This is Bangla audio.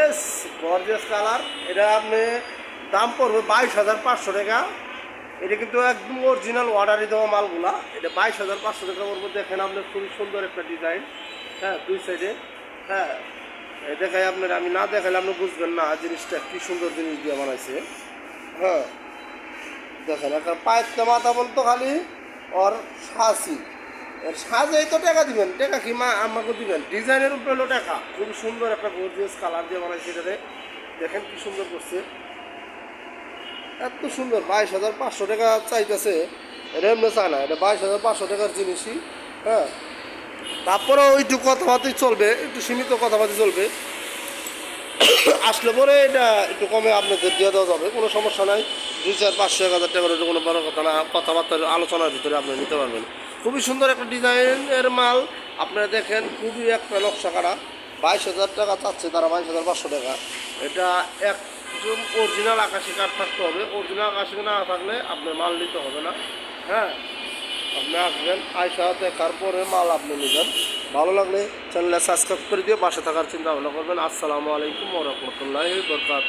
এস গর্জিয়াস কালার এটা আপনি দাম পড়বে বাইশ হাজার পাঁচশো টাকা। এটা কিন্তু একদম অরিজিনাল অর্ডারে দেওয়া মালগুলা। এটা বাইশ হাজার পাঁচশো টাকা পড়বে দেখেন আপনার খুবই সুন্দর একটা ডিজাইন হ্যাঁ দুই সাইডে হ্যাঁ দেখাই আপনার, আমি না দেখালে আপনি বুঝবেন না জিনিসটা কি সুন্দর জিনিস দিয়ে বানাইছে। হ্যাঁ দেখেন একটা পায়ের মাথা বলতো খালি ওর এর সাজেই তো টাকা দিবেন। টাকা কি মা আমাকে দিবেন? ডিজাইনের উপরে হলো টাকা। খুব সুন্দর একটা গর্জিয়াস কালার দিয়ে বানাইছে এটাতে। দেখেন কি সুন্দর করছে। এত সুন্দর, বাইশ হাজার পাঁচশো টাকা চাইতেছে। এটা এমনি চায় না, এটা বাইশ হাজার পাঁচশো টাকার জিনিসই হ্যাঁ। তারপরেও একটু কথাবার্তাই চলবে, একটু সীমিত কথাবার্তা চলবে। আসলে পরে এটা একটু কমে আপনাদের দিয়ে দেওয়া যাবে, কোনো সমস্যা নাই। দুই চার পাঁচশো এক হাজার টাকার কোনো বড় কথা না। কথাবার্তার আলোচনার ভিতরে আপনি নিতে পারবেন। খুবই সুন্দর একটা ডিজাইনের মাল। আপনারা দেখেন, খুবই একটা নকশা করা বাইশ হাজার টাকা চাচ্ছে তারা, বাইশ হাজার পাঁচশো টাকা। এটা একদম অরিজিনাল আকাশি কাঠ থাকতে হবে। অরিজিনাল আকাশি না থাকলে আপনার মাল নিতে হবে না। হ্যাঁ? আপনি আসবেন আয়সা দেখার পরে মাল আপনি নেবেন। ভালো লাগলে চ্যানেলে সাবস্ক্রাইব করে দিয়ে পাশে থাকার চিন্তা ভাবনা করবেন। আসসালামু আলাইকুম ওরহমতুল্লাহ বরকাত